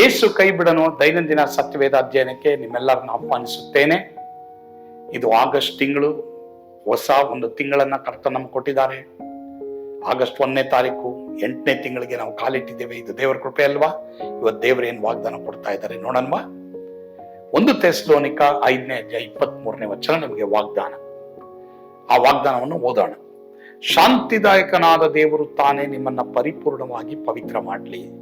ಯೇಸು ಕೈ ಬಿಡನು ದೈನಂದಿನ ಸತ್ಯವೇದ ಅಧ್ಯಯನಕ್ಕೆ ನಿಮ್ಮೆಲ್ಲರನ್ನು ಆಹ್ವಾನಿಸುತ್ತೇನೆ. ಇದು ಆಗಸ್ಟ್ ತಿಂಗಳು, ಹೊಸ ಒಂದು ತಿಂಗಳನ್ನ ಕರ್ತ ನಮ್ಗೆ ಕೊಟ್ಟಿದ್ದಾರೆ. ಆಗಸ್ಟ್ ಒಂದನೇ ತಾರೀಕು, ಎಂಟನೇ ತಿಂಗಳಿಗೆ ನಾವು ಕಾಲಿಟ್ಟಿದ್ದೇವೆ. ಇದು ದೇವರ ಕೃಪೆ ಅಲ್ವಾ? ಇವತ್ತು ದೇವರು ಏನು ವಾಗ್ದಾನ ಕೊಡ್ತಾ ಇದ್ದಾರೆ ನೋಡನ್ವ? ಒಂದು ತೆಸ್ಲೋನಿಕ ಐದನೇ ಅಧ್ಯಾಯ ಇಪ್ಪತ್ತ್ ಮೂರನೇ ವಚನ ನಮಗೆ ವಾಗ್ದಾನ. ಆ ವಾಗ್ದಾನವನ್ನು ಓದೋಣ. ಶಾಂತಿದಾಯಕನಾದ ದೇವರು ತಾನೇ ನಿಮ್ಮನ್ನ ಪರಿಪೂರ್ಣವಾಗಿ ಪವಿತ್ರ ಮಾಡಲಿ.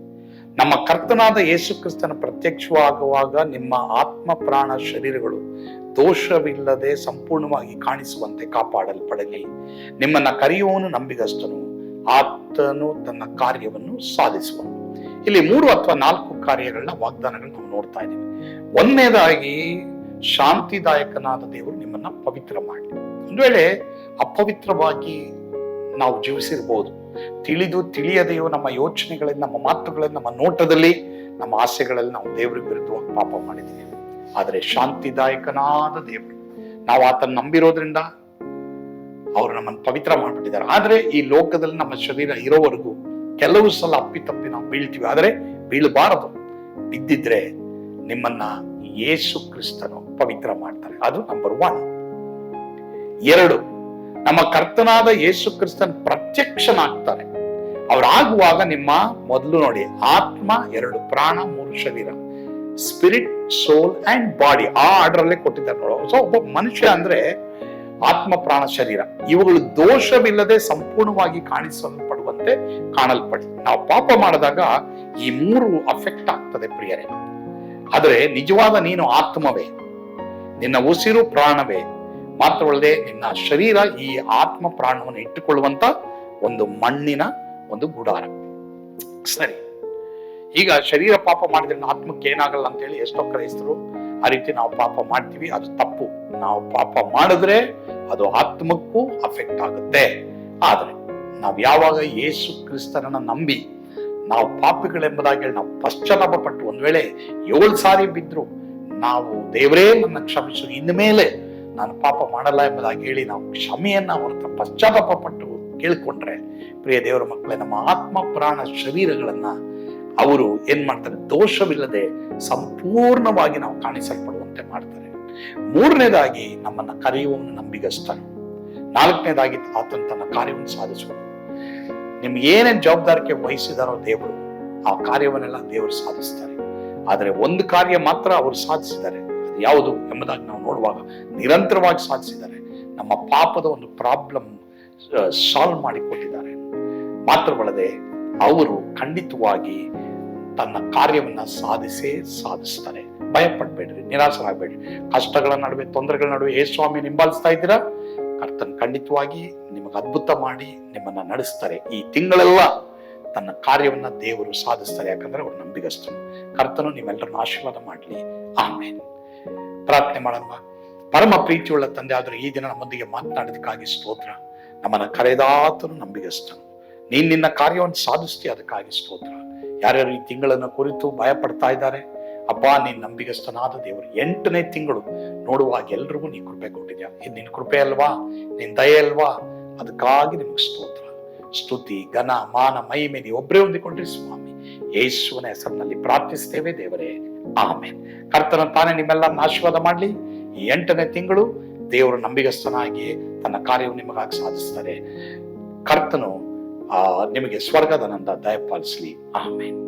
ನಮ್ಮ ಕರ್ತನಾದ ಯೇಸು ಕ್ರಿಸ್ತನ ಪ್ರತ್ಯಕ್ಷವಾಗುವಾಗ ನಿಮ್ಮ ಆತ್ಮ, ಪ್ರಾಣ, ಶರೀರಗಳು ದೋಷವಿಲ್ಲದೆ ಸಂಪೂರ್ಣವಾಗಿ ಕಾಣಿಸುವಂತೆ ಕಾಪಾಡಲ್ಪಡಲಿ. ನಿಮ್ಮನ್ನ ಕರೆಯುವವನು ನಂಬಿಗಸ್ತನು, ಆತನು ತನ್ನ ಕಾರ್ಯವನ್ನು ಸಾಧಿಸುವನು. ಇಲ್ಲಿ ಮೂರು ಅಥವಾ ನಾಲ್ಕು ಕಾರ್ಯಗಳನ್ನ ವಾಗ್ದಾನಗಳನ್ನ ನಾವು ನೋಡ್ತಾ ಇದ್ದೀವಿ. ಒಂದನೇದಾಗಿ, ಶಾಂತಿದಾಯಕನಾದ ದೇವರು ನಿಮ್ಮನ್ನ ಪವಿತ್ರ ಮಾಡಿ. ಒಂದು ವೇಳೆ ಅಪವಿತ್ರವಾಗಿ ನಾವು ಜೀವಿಸಿರ್ಬೋದು ತಿಳಿದು ತಿಳಿಯದೆಯೋ ನಮ್ಮ ಯೋಚನೆಗಳಲ್ಲಿ ನಮ್ಮ ಮಾತುಗಳಲ್ಲಿ ನಮ್ಮ ನೋಟದಲ್ಲಿ, ನಮ್ಮ ಆಸೆಗಳಲ್ಲಿ ನಾವು ದೇವರ ವಿರುದ್ಧವಾಗಿ ಪಾಪ ಮಾಡಿದ್ದೀವಿ. ಆದರೆ ಶಾಂತಿದಾಯಕನಾದ ದೇವರು, ನಾವು ಆತನ ನಂಬಿರೋದ್ರಿಂದ ಅವರು ನಮ್ಮನ್ನು ಪವಿತ್ರ ಮಾಡಿಬಿಟ್ಟಿದ್ದಾರೆ. ಆದ್ರೆ ಈ ಲೋಕದಲ್ಲಿ ನಮ್ಮ ಶರೀರ ಇರೋವರೆಗೂ ಕೆಲವು ಸಲ ಅಪ್ಪಿತಪ್ಪಿ ನಾವು ಬೀಳ್ತೀವಿ. ಆದರೆ ಬೀಳಬಾರದು. ಬಿದ್ದಿದ್ರೆ ನಿಮ್ಮನ್ನ ಯೇಸು ಕ್ರಿಸ್ತನು ಪವಿತ್ರ ಮಾಡ್ತಾರೆ. ಅದು ನಂಬರ್ ಒನ್ ಎರಡು ನಮ್ಮ ಕರ್ತನಾದ ಯೇಸು ಕ್ರಿಸ್ತನ್ ಪ್ರತ್ಯಕ್ಷನಾಗ್ತಾರೆ. ಅವರಾಗುವಾಗ ನಿಮ್ಮ ಮೊದಲು ನೋಡಿ, ಆತ್ಮ ಎರಡು, ಪ್ರಾಣ, ಮೂರು ಶರೀರ ಸ್ಪಿರಿಟ್ ಸೋಲ್ ಅಂಡ್ ಬಾಡಿ ಆ ಆರ್ಡರ್ ಕೊಟ್ಟಿದ್ದಾರೆ ನೋಡೋ. ಸೊ ಒಬ್ಬ ಮನುಷ್ಯ ಅಂದ್ರೆ ಆತ್ಮ, ಪ್ರಾಣ, ಶರೀರ. ಇವುಗಳು ದೋಷವಿಲ್ಲದೆ ಸಂಪೂರ್ಣವಾಗಿ ಕಾಣಿಸಲ್ಪಡುವಂತೆ ಕಾಣಲ್ಪಡಿ. ನಾವು ಪಾಪ ಮಾಡಿದಾಗ ಈ ಮೂರು ಅಫೆಕ್ಟ್ ಆಗ್ತದೆ ಪ್ರಿಯರೇ. ಆದರೆ ನಿಜವಾದ ನೀನು ಆತ್ಮವೇ. ನಿನ್ನ ಉಸಿರು ಪ್ರಾಣವೇ. ಮಾತ್ರವಲ್ಲದೆ ನಿನ್ನ ಶರೀರ ಈ ಆತ್ಮ ಪ್ರಾಣವನ್ನು ಇಟ್ಟುಕೊಳ್ಳುವಂತ ಒಂದು ಮಣ್ಣಿನ ಒಂದು ಗುಡಾರ. ಸರಿ. ಈಗ ಶರೀರ ಪಾಪ ಮಾಡಿದ್ರೆ ಆತ್ಮಕ್ಕೆ ಏನಾಗಲ್ಲ ಅಂತ ಹೇಳಿ ಎಷ್ಟೋ ಕ್ರೈಸ್ತರು ಆ ರೀತಿ ನಾವು ಪಾಪ ಮಾಡ್ತೀವಿ, ಅದು ತಪ್ಪು. ನಾವು ಪಾಪ ಮಾಡಿದ್ರೆ ಅದು ಆತ್ಮಕ್ಕೂ ಅಫೆಕ್ಟ್ ಆಗುತ್ತೆ. ಆದ್ರೆ ನಾವು ಯಾವಾಗ ಯೇಸು ಕ್ರಿಸ್ತರನ್ನ ನಂಬಿ ನಾವು ಪಾಪಿಗಳೆಂಬುದಾಗಿ ನಾವು ಪಶ್ಚಾತ್ತಾಪ ಪಟ್ಟು ಒಂದ್ ವೇಳೆ ಏಳು ಸಾರಿ ಬಿದ್ರು ನಾವು ದೇವರೇ ನನ್ನ ಕ್ಷಮಿಸು ಇನ್ಮೇಲೆ ನಾನು ಪಾಪ ಮಾಡಲ್ಲ ಎಂಬುದಾಗಿ ಹೇಳಿ ನಾವು ಕ್ಷಮೆಯನ್ನ ಹೊರತ ಪಶ್ಚಾತ್ತಾಪ ಪಟ್ಟು ಕೇಳಿಕೊಂಡ್ರೆ, ಪ್ರಿಯ ದೇವರ ಮಕ್ಕಳೇ, ನಮ್ಮ ಆತ್ಮ ಪ್ರಾಣ ಶರೀರಗಳನ್ನ ಅವರು ಏನ್ ಮಾಡ್ತಾರೆ? ದೋಷವಿಲ್ಲದೆ ಸಂಪೂರ್ಣವಾಗಿ ನಾವು ಕಾಣಿಸಲ್ಪಡುವಂತೆ ಮಾಡ್ತಾರೆ. ಮೂರನೇದಾಗಿ ನಮ್ಮನ್ನ ಕರೆಯುವವನು ನಂಬಿಗಸ್ತನು. ನಾಲ್ಕನೇದಾಗಿ ಆತನ ತನ್ನ ಕಾರ್ಯವನ್ನು ಸಾಧಿಸುವನು. ನಿಮ್ಗೆ ಏನೇನು ಜವಾಬ್ದಾರಿಕೆ ವಹಿಸಿದಾರೋ ದೇವರು, ಆ ಕಾರ್ಯವನ್ನೆಲ್ಲ ದೇವರು ಸಾಧಿಸ್ತಾರೆ. ಆದರೆ ಒಂದು ಕಾರ್ಯ ಮಾತ್ರ ಅವರು ಸಾಧಿಸಿದ್ದಾರೆ. ಯಾವುದು ಎಂಬುದಾಗಿ ನಾವು ನೋಡುವಾಗ ನಿರಂತರವಾಗಿ ಸಾಧಿಸಿದ್ದಾರೆ. ನಮ್ಮ ಪಾಪದ ಒಂದು ಪ್ರಾಬ್ಲಮ್ ಸಾಲ್ವ್ ಮಾಡಿಕೊಟ್ಟಿದ್ದಾರೆ. ಮಾತ್ರವಲ್ಲದೆ ಅವರು ಖಂಡಿತವಾಗಿ ತನ್ನ ಕಾರ್ಯವನ್ನ ಸಾಧಿಸೇ ಸಾಧಿಸ್ತಾರೆ. ಭಯಪಡ್ಬೇಡ್ರಿ ನಿರಾಸರಾಗಬೇಡ್ರಿ ಕಷ್ಟಗಳ ನಡುವೆ, ತೊಂದರೆಗಳ ನಡುವೆ ಹೇ ಸ್ವಾಮಿ ನಿಂಬಾಲಿಸ್ತಾ ಇದ್ದೀರಾ? ಕರ್ತನ್ ಖಂಡಿತವಾಗಿ ನಿಮಗೆ ಅದ್ಭುತ ಮಾಡಿ ನಿಮ್ಮನ್ನ ನಡೆಸ್ತಾರೆ. ಈ ತಿಂಗಳೆಲ್ಲ ತನ್ನ ಕಾರ್ಯವನ್ನ ದೇವರು ಸಾಧಿಸ್ತಾರೆ. ಯಾಕಂದ್ರೆ ಅವ್ರು ನಂಬಿಗಸ್ತರು. ಕರ್ತನು ನಿಮ್ಮೆಲ್ಲರನ್ನು ಆಶೀರ್ವಾದ ಮಾಡಲಿ. ಆಮೇಲೆ ಪ್ರಾರ್ಥನೆ ಮಾಡಮ್ಮ. ಪರಮ ಪ್ರೀತಿಯುಳ್ಳ ತಂದೆ ಆದರೂ ಈ ದಿನ ನಮ್ಮೊಂದಿಗೆ ಮಾತನಾಡೋದಕ್ಕಾಗಿ ಸ್ತೋತ್ರ. ನಮ್ಮನ್ನ ಕರೆದಾತನು ನಂಬಿಗಸ್ತನು ನೀನ್ ನಿನ್ನ ಕಾರ್ಯವನ್ನು ಸಾಧಿಸ್ತೀಯ ಅದಕ್ಕಾಗಿ ಸ್ತೋತ್ರ. ಯಾರ್ಯಾರು ಈ ತಿಂಗಳನ್ನು ಕುರಿತು ಭಯ ಪಡ್ತಾ ಇದ್ದಾರೆ, ಅಪ್ಪ, ನೀನ್ ನಂಬಿಗಸ್ತನಾದ ದೇವರು ಎಂಟನೇ ತಿಂಗಳು ನೋಡುವಾಗ ಎಲ್ರಿಗೂ ನೀ ಕೃಪೆ ಕೊಟ್ಟಿದ್ಯಾ? ಇದು ನಿನ್ನ ಕೃಪೆ ಅಲ್ವಾ? ನಿನ್ ದಯೆ ಅಲ್ವಾ? ಅದಕ್ಕಾಗಿ ನಿಮಗೆ ಸ್ತೋತ್ರ. ಸ್ತುತಿ, ಘನ, ಮಾನ, ಮಹಿಮೆ ಮೇಲೆ ಒಬ್ಬರೇ ಹೊಂದಿಕೊಂಡ್ರಿ ಸ್ವಾಮಿ. ಯೇಸುವನ ಹೆಸರಿನಲ್ಲಿ ಪ್ರಾರ್ಥಿಸ್ತೇವೆ ದೇವರೇ. ಆಮೇನ್. ಕರ್ತನ ತಾನೇ ನಿಮ್ಮೆಲ್ಲ ಆಶೀರ್ವಾದ ಮಾಡಲಿ. ಎಂಟನೇ ತಿಂಗಳು ದೇವರ ನಂಬಿಗಸ್ತನಾಗಿ ತನ್ನ ಕಾರ್ಯವನ್ನು ನಿಮಗಾಗಿ ಸಾಧಿಸ್ತಾರೆ. ಕರ್ತನು, ಆ, ನಿಮಗೆ ಸ್ವರ್ಗದನಂದ ದಯಪಾಲಿಸಲಿ. ಆಮೇನ್.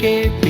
KP.